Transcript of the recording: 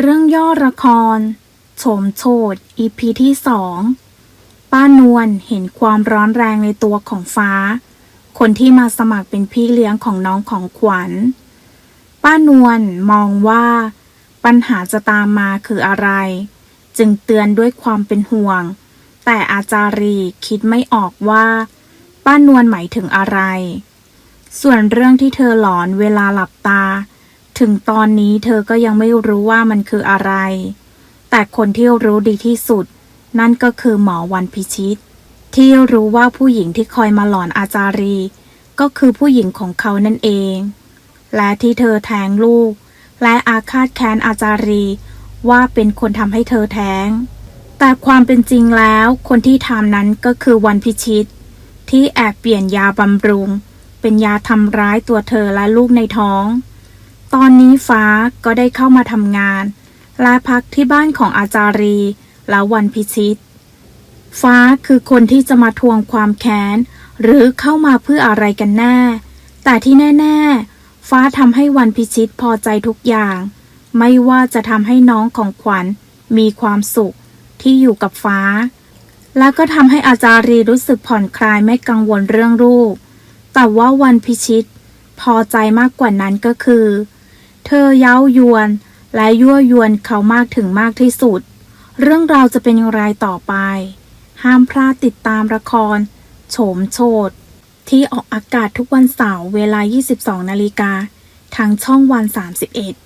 เรื่องย่อละครโฉมโฉด EP ที่สองป้านวลเห็นความร้อนแรงในตัวของฟ้า คนที่มาสมัครเป็นพี่เลี้ยงของน้องของขวัญ ป้านวลมองว่า ปัญหาจะตามมาคืออะไร จึงเตือนด้วยความเป็นห่วง แต่อาจารีคิดไม่ออกว่า ป้านวลหมายถึงอะไร ส่วนเรื่องที่เธอหลอนเวลาหลับตา ถึงตอนนี้เธอก็ยังไม่รู้ว่ามันคืออะไร แต่คนที่รู้ดีที่สุด นั่นก็คือหมอวันพิชิต ที่รู้ว่าผู้หญิงที่คอยมาหลอนอาจารี ก็คือผู้หญิงของเขานั่นเอง และที่เธอแท้งลูก และอาฆาตแค้นอาจารี ว่าเป็นคนทำให้เธอแท้ง แต่ความเป็นจริงแล้วคนที่ทำนั้นก็คือวันพิชิต ที่แอบเปลี่ยนยาบำรุง เป็นยาทำร้ายตัวเธอและลูกในท้อง ตอนนี้ฟ้าก็ได้เข้ามาทำงาน และพักที่บ้านของอาจารี และวันพิชิต ฟ้าคือคนที่จะมาทวงความแค้น หรือเข้ามาเพื่ออะไรกันแน่ แต่ที่แน่ ๆ ฟ้าทำให้วันพิชิตพอใจทุกอย่าง ไม่ว่าจะทำให้น้องของขวัญมีความสุขที่อยู่กับฟ้า แล้วก็ทำให้อาจารีรู้สึกผ่อนคลายไม่กังวลเรื่องลูกแต่ว่าวันพิชิตพอใจมากกว่านั้นก็คือ เธอเย้ายวน และยั่วยวนเขามากถึงมากที่สุด เรื่องราวจะเป็นอย่างไรต่อไป ห้ามพลาดติดตามละคร โฉมโฉดที่ออกอากาศทุกวันเสาร์เวลา 22 นาฬิกาทางช่องวัน 31